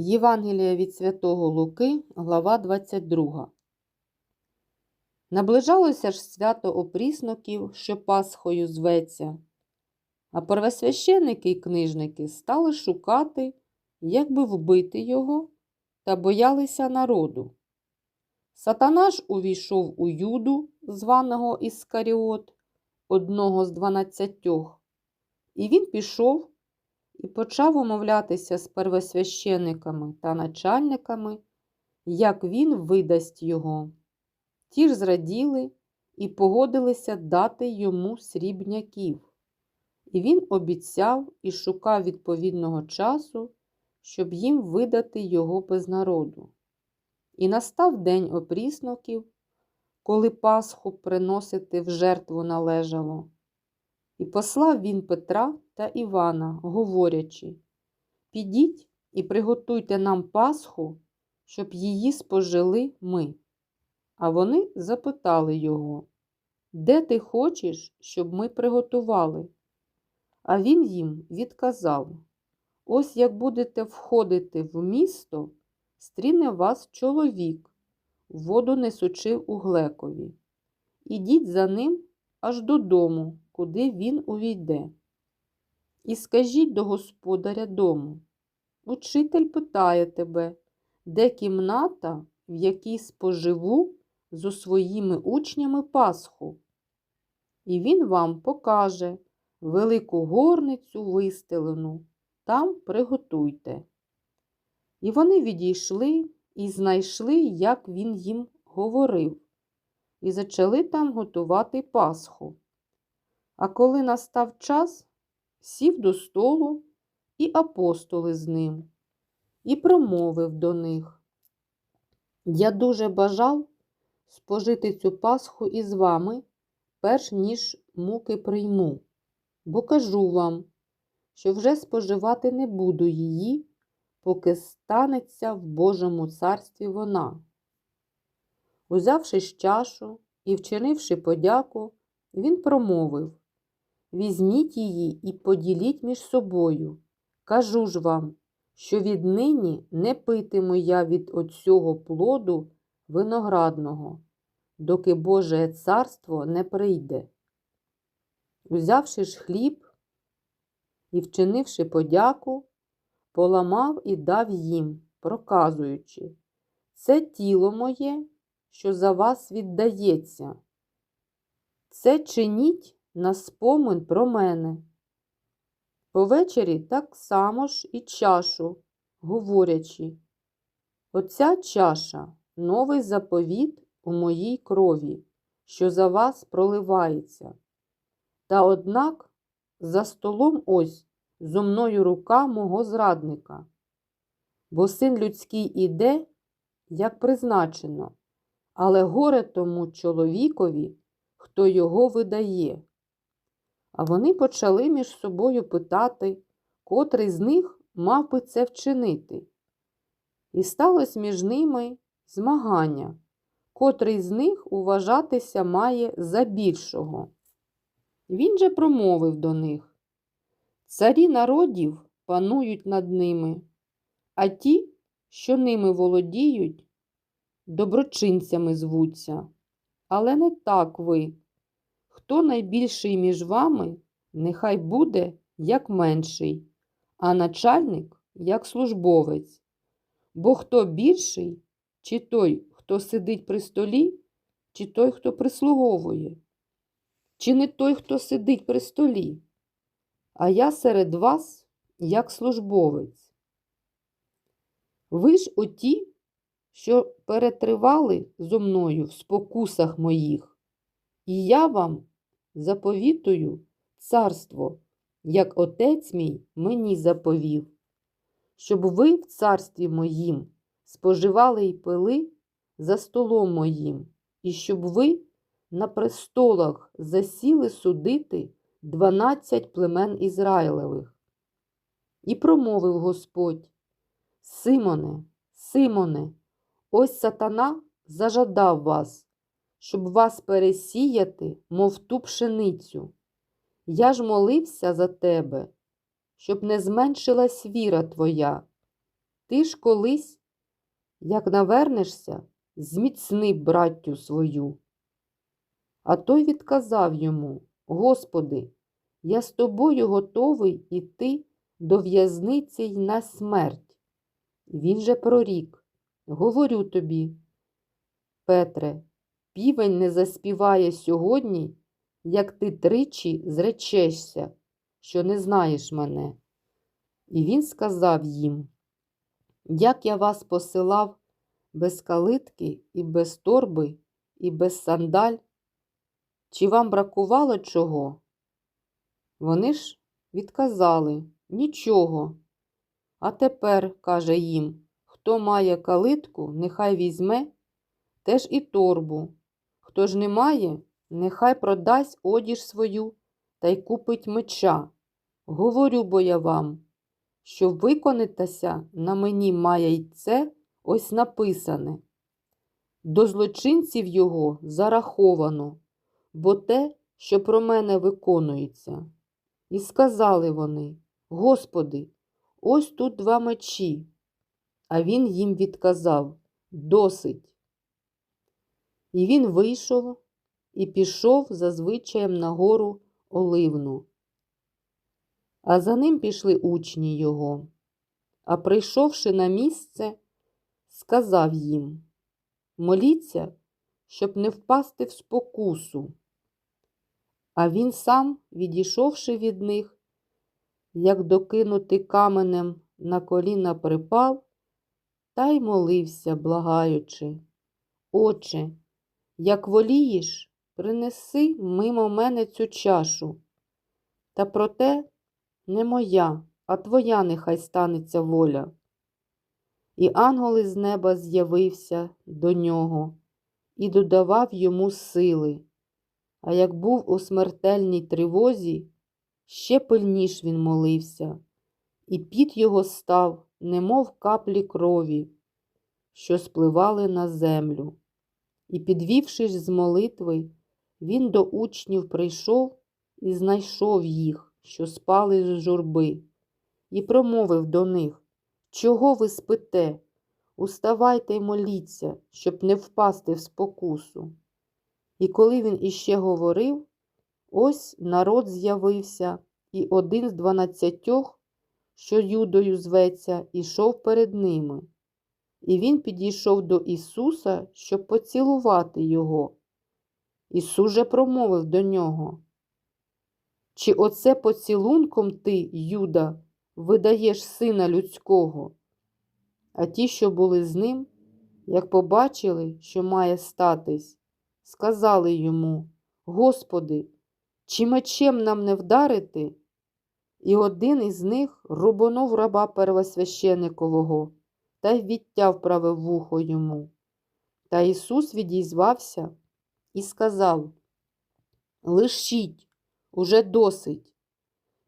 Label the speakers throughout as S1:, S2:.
S1: Євангелія від Святого Луки, глава 22. Наближалося ж свято опрісноків, що Пасхою зветься, а первосвященники й книжники стали шукати, як би вбити його, та боялися народу. Сатана ж увійшов у Юду, званого Іскаріот, одного з дванадцятьох, і він пішов і почав умовлятися з первосвящениками та начальниками, як він видасть його. Ті ж зраділи і погодилися дати йому срібняків. І він обіцяв і шукав відповідного часу, щоб їм видати його без народу. І настав день опрісноків, коли Пасху приносити в жертву належало. І послав він Петра та Івана, говорячи Підіть і приготуйте нам Пасху, щоб її спожили ми. А вони запитали його, Де ти хочеш, щоб ми приготували? А він їм відказав Ось як будете входити в місто, стріне вас чоловік, воду несучи у глекові. Ідіть за ним аж додому, куди він увійде. І скажіть до господаря дому Учитель питає тебе, де кімната, в якій споживу зо своїми учнями Пасху. І він вам покаже велику горницю вистелену, там приготуйте. І вони відійшли і знайшли, як він їм говорив, і почали там готувати Пасху. А коли настав час, сів до столу і апостоли з ним, і промовив до них. Я дуже бажав спожити цю Пасху із вами, перш ніж муки прийму, бо кажу вам, що вже споживати не буду її, поки станеться в Божому царстві вона. Узявши чашу і вчинивши подяку, він промовив Візьміть її і поділіть між собою. Кажу ж вам, що віднині не питиму я від оцього плоду виноградного, доки Боже царство не прийде. Узявши ж хліб і вчинивши подяку, поламав і дав їм, проказуючи, це тіло моє, що за вас віддається. Це чиніть на спомин про мене. Повечері так само ж і чашу, говорячи, оця чаша новий заповіт у моїй крові, що за вас проливається. Та однак за столом ось зо мною рука мого зрадника, бо син людський іде, як призначено, але горе тому чоловікові, хто його видає. А вони почали між собою питати, котрий з них мав би це вчинити. І сталося між ними змагання, котрий з них уважатися має за більшого. Він же промовив до них Царі народів панують над ними, а ті, що ними володіють, доброчинцями звуться. Але не так ви. Хто найбільший між вами, нехай буде як менший, а начальник як службовець. Бо хто більший, чи той, хто сидить при столі, чи той, хто прислуговує, чи не той, хто сидить при столі, а я серед вас як службовець. Ви ж оті, що перетривали зо мною в спокусах моїх, і я вам заповітую царство, як отець мій мені заповів, щоб ви в царстві моїм споживали й пили за столом моїм, і щоб ви на престолах засіли судити дванадцять племен Ізраїлевих. І промовив Господь: Симоне, Симоне, ось сатана зажадав вас, щоб вас пересіяти, мов ту пшеницю. Я ж молився за тебе, щоб не зменшилась віра твоя. Ти ж колись, як навернешся, зміцни браттю свою. А той відказав йому: Господи, я з тобою готовий іти до в'язниці й на смерть. Він же прорік, говорю тобі, Петре, півень не заспіває сьогодні, як ти тричі зречешся, що не знаєш мене. І він сказав їм, як я вас посилав без калитки і без торби, і без сандаль, чи вам бракувало чого? Вони ж відказали нічого. А тепер, каже їм, хто має калитку, нехай візьме теж і торбу. Хто ж не має, нехай продасть одіж свою та й купить меча. Говорю бо я вам, що виконатися на мені має й це ось написане. До злочинців його зараховано, бо те, що про мене виконується. І сказали вони, Господи, ось тут два мечі. А він їм відказав Досить. І він вийшов і пішов за звичаєм на гору Оливну. А за ним пішли учні його. А прийшовши на місце, сказав їм Моліться, щоб не впасти в спокусу. А він сам, відійшовши від них, як докинути каменем на коліна припав, та й молився, благаючи. Отче, як волієш, принеси мимо мене цю чашу. Та проте не моя, а твоя нехай станеться воля. І ангел із неба з'явився до нього і додавав йому сили. А як був у смертельній тривозі, ще пильніш він молився, і під його став, немов каплі крові, що спливали на землю. І, підвівшись з молитви, він до учнів прийшов і знайшов їх, що спали з журби, і промовив до них Чого ви спите? Уставайте й моліться, щоб не впасти в спокусу. І коли він іще говорив, ось народ з'явився, і один з дванадцятьох, що Юдою зветься, ішов перед ними. І він підійшов до Ісуса, щоб поцілувати його. Ісус же промовив до нього. Чи оце поцілунком ти, Юда, видаєш сина людського? А ті, що були з ним, як побачили, що має статись, сказали йому, Господи, чи мечем нам не вдарити? І один із них рубанув раба первосвященикового та й відтяв праве вухо йому. Та Ісус відізвався і сказав Лишіть, уже досить.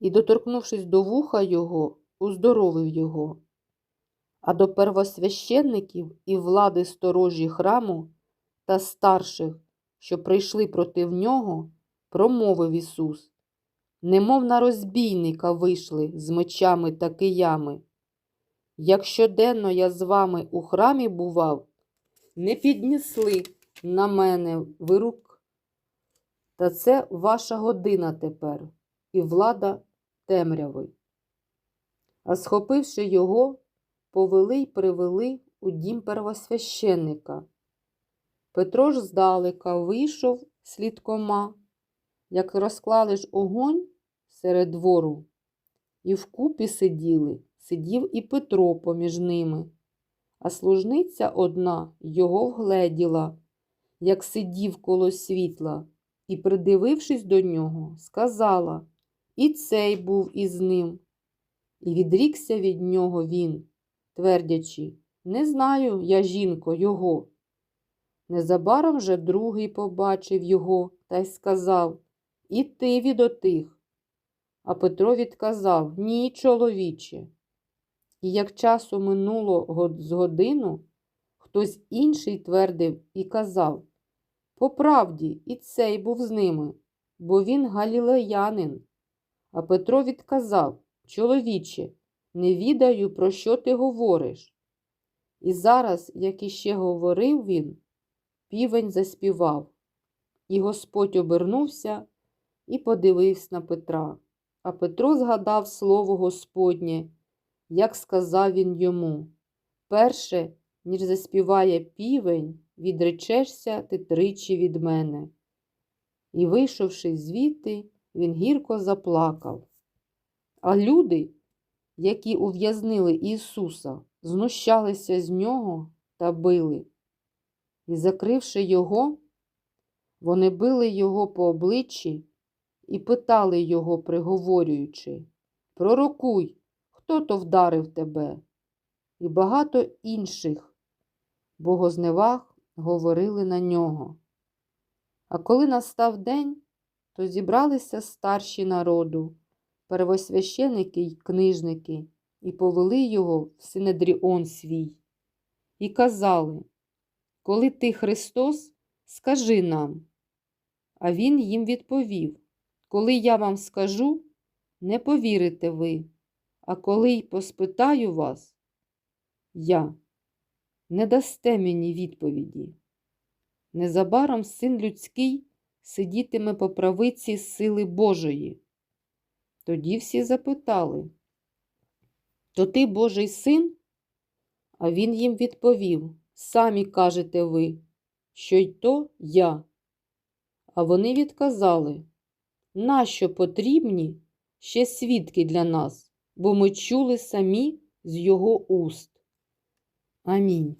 S1: І, доторкнувшись до вуха його, уздоровив його. А до первосвященників і влади сторожі храму та старших, що прийшли проти нього, промовив Ісус, немов на розбійника вийшли з мечами та киями. Як щоденно я з вами у храмі бував, не піднесли на мене вирук. Та це ваша година тепер і влада темряви. А схопивши його, повели й привели у дім первосвященника. Петро ж здалека вийшов слідкома, як розклали ж огонь серед двору, і вкупі сиділи, сидів і Петро поміж ними, а служниця одна його вгледіла, як сидів коло світла, і, придивившись до нього, сказала І цей був із ним. І відрікся від нього він, твердячи, не знаю я, жінко, його. Незабаром же другий побачив його та й сказав І ти від отих. А Петро відказав Ні, чоловіче. І як часу минуло з годину, хтось інший твердив і казав По правді, і цей був з ними, бо він галілеянин. А Петро відказав Чоловіче, не відаю, про що ти говориш. І зараз, як іще говорив він, півень заспівав, і Господь обернувся і подивився на Петра. А Петро згадав слово Господнє, як сказав він йому: Перше, ніж заспіває півень, відречешся ти тричі від мене. І, вийшовши звідти, він гірко заплакав. А люди, які ув'язнили Ісуса, знущалися з нього та били. І, закривши його, вони били його по обличчі і питали його, приговорюючи Пророкуй, хто то вдарив тебе? І багато інших богозневаг говорили на нього. А коли настав день, то зібралися старші народу, первосвященики й книжники, і повели його в Синедріон свій, і казали, коли ти Христос, скажи нам. А він їм відповів, коли я вам скажу, не повірите ви, а коли й поспитаю вас, я, не дасте мені відповіді. Незабаром син людський сидітиме по правиці сили Божої. Тоді всі запитали, то ти Божий син? А він їм відповів, самі кажете ви, що й то я. А вони відказали, нащо потрібні ще свідки для нас, бо ми чули самі з його уст. Амінь.